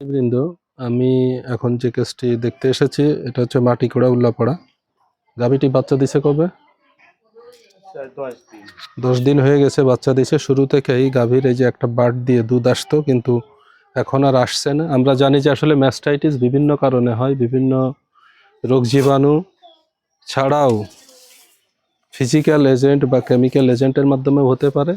বৃন্দ আমি এখন যে কেসটি দেখতে এসেছি এটা হচ্ছে মাটি মাটিকোড়া উল্লাপাড়া। গাভীটি বাচ্চা দিছে কবে? দশ দিন। হয়ে গেছে বাচ্চা দিছে। শুরু থেকেই গাভীর এই যে একটা বাট দিয়ে দুধ আসতো কিন্তু এখন আর আসছে না। আমরা জানি যে আসলে ম্যাস্টাইটিস বিভিন্ন কারণে হয় বিভিন্ন রোগ জীবাণু ছাড়াও ফিজিক্যাল এজেন্ট বা কেমিক্যাল এজেন্টের মাধ্যমে হতে পারে।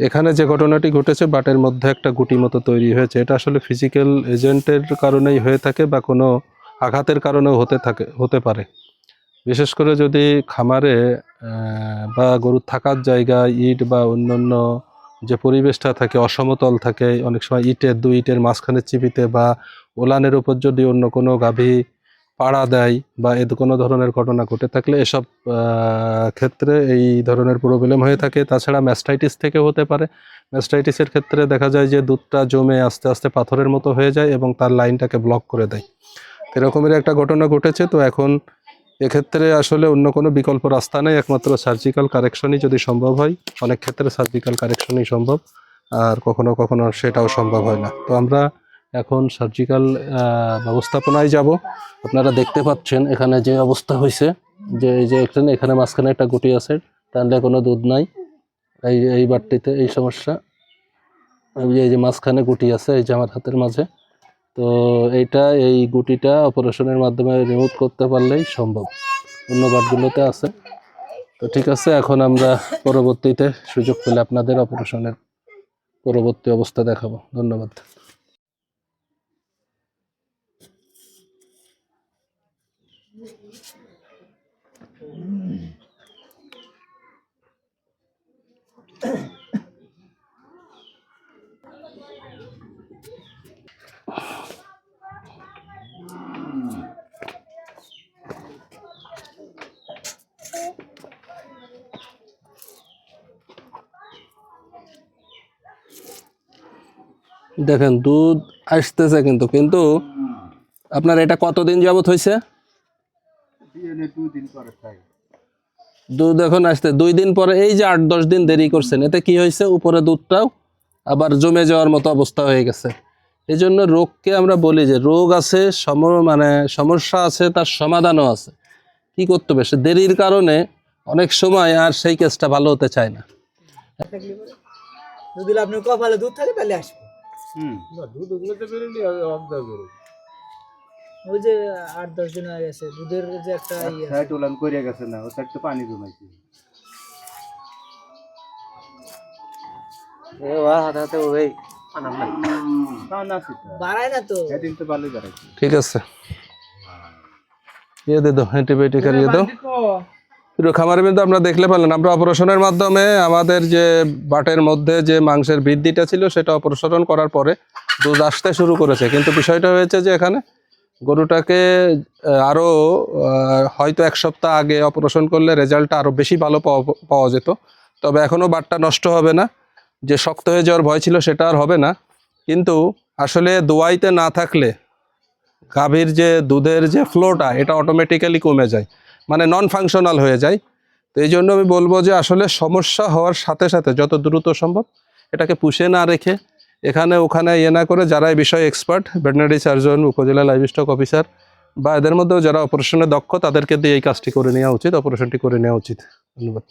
এখানে যে ঘটনাটি ঘটেছে, বাটের মধ্যে একটা গুটি মতো তৈরি হয়েছে। এটা আসলে ফিজিক্যাল এজেন্টের কারণেই হয়ে থাকে বা কোনো আঘাতের কারণেও হতে থাকে, হতে পারে। বিশেষ করে যদি খামারে বা গরুর থাকার জায়গায় ইট বা অন্যান্য যে পরিবেশটা থাকে, অসমতল থাকে, অনেক সময় ইটের দুই ইটের মাঝখানে চিপিতে বা ওলানের উপর যদি অন্য কোনো গাভী পাড়া দেয় বা এ কোনো ধরনের ঘটনা ঘটে থাকলে এসব ক্ষেত্রে এই ধরনের প্রবলেম হয়ে থাকে। তাছাড়া ম্যাস্টাইটিস থেকে হতে পারে। ম্যাস্টাইটিসের ক্ষেত্রে দেখা যায় যে দুধটা জমে আস্তে আস্তে পাথরের মতো হয়ে যায় এবং তার লাইনটাকে ব্লক করে দেয়। এরকমের একটা ঘটনা ঘটেছে। তো এখন এক্ষেত্রে আসলে অন্য কোনো বিকল্প রাস্তা নেই। একমাত্র সার্জিক্যাল কারেকশনই যদি সম্ভব হয়, অনেক ক্ষেত্রে সার্জিক্যাল কারেকশনই সম্ভব। আর কখনো কখনো সেটাও সম্ভব হয় না। তো আমরা এখন সার্জিক্যাল ব্যবস্থাপনায় যাব। আপনারা দেখতে পাচ্ছেন এখানে যে অবস্থা হয়েছে, যে এই যে এখানে এখানে মাঝখানে একটা গুটি আছে, টানলে কোনো দুধ নাই। এই এই বাটটিতে এই সমস্যা। এই যে- মাঝখানে গুটি আছে, এই যে আমার হাতের মাঝে। তো এইটা, এই গুটিটা অপারেশনের মাধ্যমে রিমুভ করতে পারলেই সম্ভব। অন্য বাটগুলোতে আছে। তো ঠিক আছে, এখন আমরা পরবর্তীতে সুযোগ পেলে আপনাদের অপারেশনের পরবর্তী অবস্থা দেখাবো। ধন্যবাদ। দেখেন দুধ আসতেছে কিন্তু কিন্তু আপনার এটা কতদিন যাবত হয়েছে দুধ এখন আসতে দুই দিন পরে এই যে আট দশ দিন দেরি করছেন এতে কি হয়েছে? উপরে দুধটাও আবার জমে যাওয়ার মতো অবস্থা হয়ে গেছে। এই জন্য রোগকে আমরা বলি যে রোগ আছে সম মানে সমস্যা আছে তার সমাধানও আছে। কি করতে হবে? সে দেরির কারণে অনেক সময় আর সেই কেসটা ভালো হতে চায় না। যদি আপনার কপালে দুধ থাকে তাহলে আসবে। ওই যে আট দশ দিন হয়ে গেছে দুধের যে একটা ইয়ে আছে। সাইড ওলান করে গেছে না ও সাইড তো পানি জমাইছে না না সেটা বাড়ায় না তো। সেদিন তো ভালোই বেড়াইছে। ঠিক আছে। ইয়ে দে দাও অ্যান্টিবায়োটিক আর ইয়ে দাও। কিন্তু আপনারা দেখলে পেলেন আমরা অপারেশনের মাধ্যমে আমাদের যে বাটের মধ্যে যে মাংসের বৃদ্ধিটা ছিল সেটা অপারেশন করার পরে দুধ আসতে শুরু করেছে। কিন্তু বিষয়টা হয়েছে যে এখানে গরুটাকে আহ, আরও হয়তো এক সপ্তাহ আগে অপারেশন করলে রেজাল্টটা আরও বেশি ভালো পাওয়া যেত। তবে এখনও বাটটা নষ্ট হবে না। যে শক্ত হয়ে যাওয়ার ভয় ছিল সেটা আর হবে না। কিন্তু আসলে দোয়াইতে না থাকলে গাভীর যে দুধের যে ফ্লোটা এটা অটোমেটিক্যালি কমে যায়। মানে নন ফাংশনাল হয়ে যায়। তো এই জন্য আমি বলব যে আসলে সমস্যা হওয়ার সাথে সাথে যত দ্রুত সম্ভব এটাকে পুষে না রেখে এখানে, ওখানে ইয়ে না করে যারা এই বিষয়ে এক্সপার্ট ভেটেনারি সার্জন উপজেলা লাইভ স্টক অফিসার বা এদের মধ্যেও যারা অপারেশনে দক্ষ, তাদেরকে দিয়ে এই কাজটি করে নেওয়া উচিত অপারেশনটি করে নেওয়া উচিত। ধন্যবাদ।